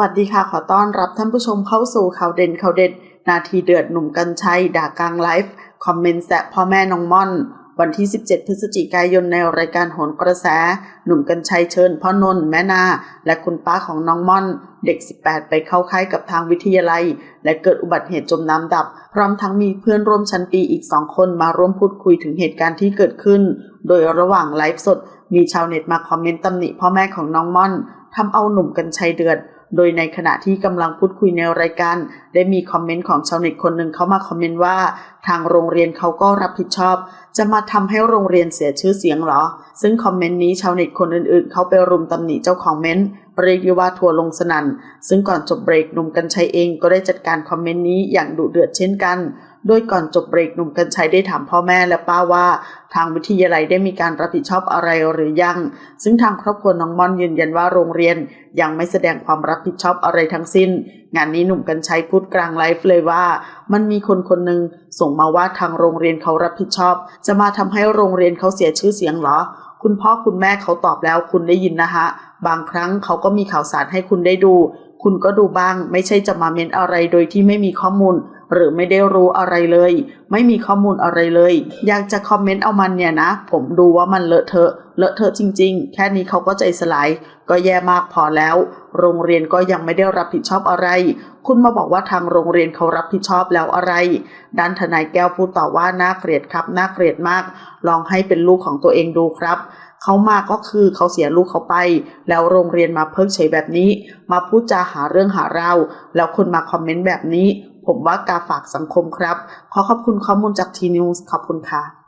วัสดีค่ะ ขอต้อนรับท่านผู้ชมเข้าสู่ข่าวเด่นข่าวเด็ด นาทีเดือดหนุ่มกัญชัย ด่ากลางไลฟ์ คอมเมนต์แซะพ่อแม่น้องม่อน วันที่ 17 พฤศจิกายนในรายการโหนกระแส หนุ่มกัญชัยเชิญพ่อนนท์แม่นา และคุณป้าของน้องม่อน เด็ก 18 ไปเข้าค่ายกับทางวิทยาลัย และเกิดอุบัติเหตุจมน้ำดับ พร้อมทั้งมีเพื่อนร่วมชั้นปีอีกสองคนมาร่วมพูดคุยถึงเหตุการณ์ที่เกิดขึ้น โดยระหว่างไลฟ์สด มีชาวเน็ตมาคอมเมนต์ตำหนิพ่อแม่ของน้องม่อนทำเอาหนุ่มกัญชัยเดือด โดยในขณะที่กำลังพูดคุยในรายการ ได้มีคอมเมนต์ของชาวเน็ตคนหนึ่งเข้ามาคอมเมนต์ว่า ทางโรงเรียนเขาก็รับผิดชอบ จะมาทำให้โรงเรียนเสียชื่อเสียงเหรอ ซึ่งคอมเมนต์นี้ชาวเน็ตคนอื่นๆ เขาไปรุมตำหนิเจ้าของเมนต์เรียกได้ว่าทัวลงสนัน่นซึ่งก่อนจบเบรกหนุ่มกัญชัยเองก็ได้จัดการคอมเมนต์นี้อย่างดุเดือดเช่นกัน โดยก่อนจบเบรกหนุ่มกัญชัยได้ถามพ่อแม่และป้าว่า ทางวิทยาลัยได้มีการรับผิดชอบอะไรหรือยัง ซึ่งทางครอบครัวน้องม่อนยืนยันว่าโรงเรียนยังไม่แสดงความรับผิดชอบอะไรทั้งสิ้น งานนี้หนุ่มกัญชัยพูดกลางไลฟ์เลยว่า มันมีคนคนหนึ่งส่งมาว่าทางโรงเรียนเขารับผิดชอบ จะมาทำให้โรงเรียนเขาเสียชื่อเสียงเหรอ คุณพ่อคุณแม่เขาตอบแล้วคุณได้ยินนะฮะบางครั้งเขาก็มีข่าวสารให้คุณได้ดู คุณก็ดูบ้าง ไม่ใช่จะมาเม้นอะไรโดยที่ไม่มีข้อมูล หรือไม่ได้รู้อะไรเลย ไม่มีข้อมูลอะไรเลย อยากจะคอมเมนต์เอามันเนี่ยนะ ผมดูว่ามันเลอะเทอะ เลอะเทอะจริง ๆ แค่นี้เขาก็ใจสลาย ก็แย่มากพอแล้ว โรงเรียนก็ยังไม่ได้รับผิดชอบอะไร คุณมาบอกว่าทางโรงเรียนเขารับผิดชอบแล้วอะไร ด้านทนายแก้วพูดต่อว่าน่าเกลียดครับน่าเกลียดมาก ลองให้เป็นลูกของตัวเองดูครับเขามาก็คือเขาเสียลูกเขาไป แล้วโรงเรียนมาเพิกเฉยแบบนี้ มาพูดจาหาเรื่องหาเรา แล้วคุณมาคอมเมนต์แบบนี้ ผมว่ากาฝากสังคมครับ ขอขอบคุณข้อมูลจากทีนิวส์ขอบคุณค่ะ